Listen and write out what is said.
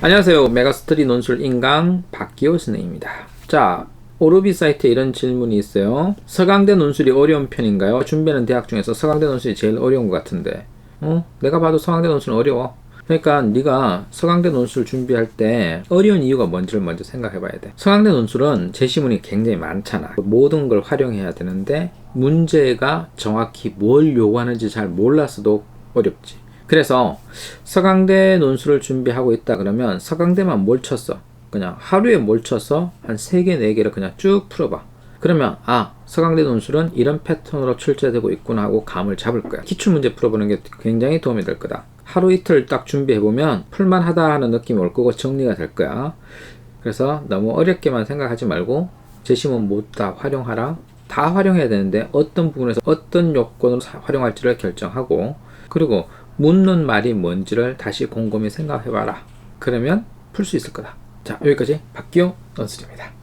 안녕하세요. 메가스터디 논술 인강 박기호 선생입니다. 자, 오르비 사이트에 이런 질문이 있어요. 서강대 논술이 어려운 편인가요? 준비하는 대학 중에서 서강대 논술이 제일 어려운 것 같은데. 어? 내가 봐도 서강대 논술은 어려워. 그러니까 네가 서강대 논술 준비할 때 어려운 이유가 뭔지를 먼저 생각해 봐야 돼. 서강대 논술은 제시문이 굉장히 많잖아. 모든 걸 활용해야 되는데 문제가 정확히 뭘 요구하는지 잘 몰랐어도 어렵지. 그래서 서강대 논술을 준비하고 있다 그러면 서강대만 뭘 쳤어? 그냥 하루에 뭘 쳐서 한 3개, 4개를 그냥 쭉 풀어봐. 그러면 아 서강대 논술은 이런 패턴으로 출제되고 있구나 하고 감을 잡을 거야. 기출문제 풀어보는 게 굉장히 도움이 될 거다. 하루 이틀 딱 준비해보면 풀만하다 하는 느낌이 올 거고 정리가 될 거야. 그래서 너무 어렵게만 생각하지 말고 제시문 모두 다 활용하라. 다 활용해야 되는데 어떤 부분에서 어떤 요건으로 사- 활용할지를 결정하고 그리고 묻는 말이 뭔지를 다시 곰곰이 생각해봐라. 그러면 풀 수 있을 거다. 자 여기까지 박기호 논술입니다.